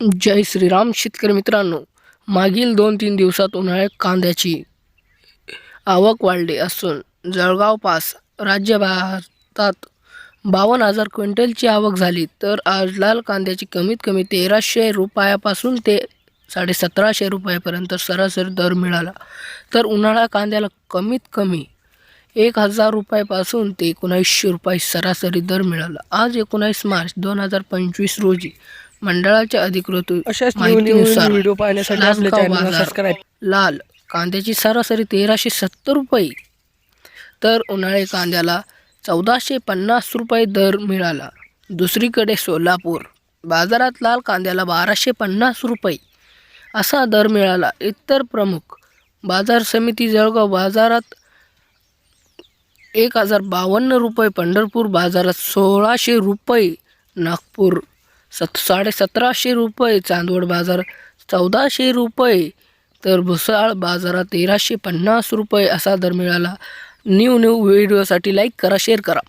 जय श्रीराम शेतकरी मित्रांनो. मागील दोन तीन दिवसात उन्हाळ्यात कांद्याची आवक वाढली असून जळगाव पास राज्य भारतात बावन्न हजार क्विंटलची आवक झाली. तर आज लाल कांद्याची कमीत कमी तेराशे रुपयापासून ते साडेसतराशे रुपयापर्यंत सरासरी दर मिळाला. तर उन्हाळा कांद्याला कमीत कमी एक हजार रुपयापासून ते एकोणावीसशे रुपये सरासरी दर मिळाला. आज एकोणावीस मार्च दोन हजार पंचवीस रोजी मंडळाच्या अधिकृत अशाच माहितीनुसार व्हिडिओ पाहण्यासाठी आपल्या लासलगाव चॅनलला बाजार, सबस्क्राईब लाल कांद्याची सरासरी तेराशे सत्तर रुपये. तर उन्हाळी कांद्याला चौदाशे पन्नास रुपये दर मिळाला. दुसरीकडे सोलापूर बाजारात लाल कांद्याला बाराशे पन्नास रुपये असा दर मिळाला. इतर प्रमुख बाजार समिती जळगाव बाजारात एक हजार बावन्न रुपये पंढरपूर बाजारात सोळाशे रुपये नागपूर सत साडेसतराशे रुपये चांदवड बाजार चौदाशे रुपये तर भुसाळ बाजारात तेराशे पन्नास रुपये असा दर मिळाला. न्यू न्यू व्हिडिओसाठी लाईक करा शेअर करा.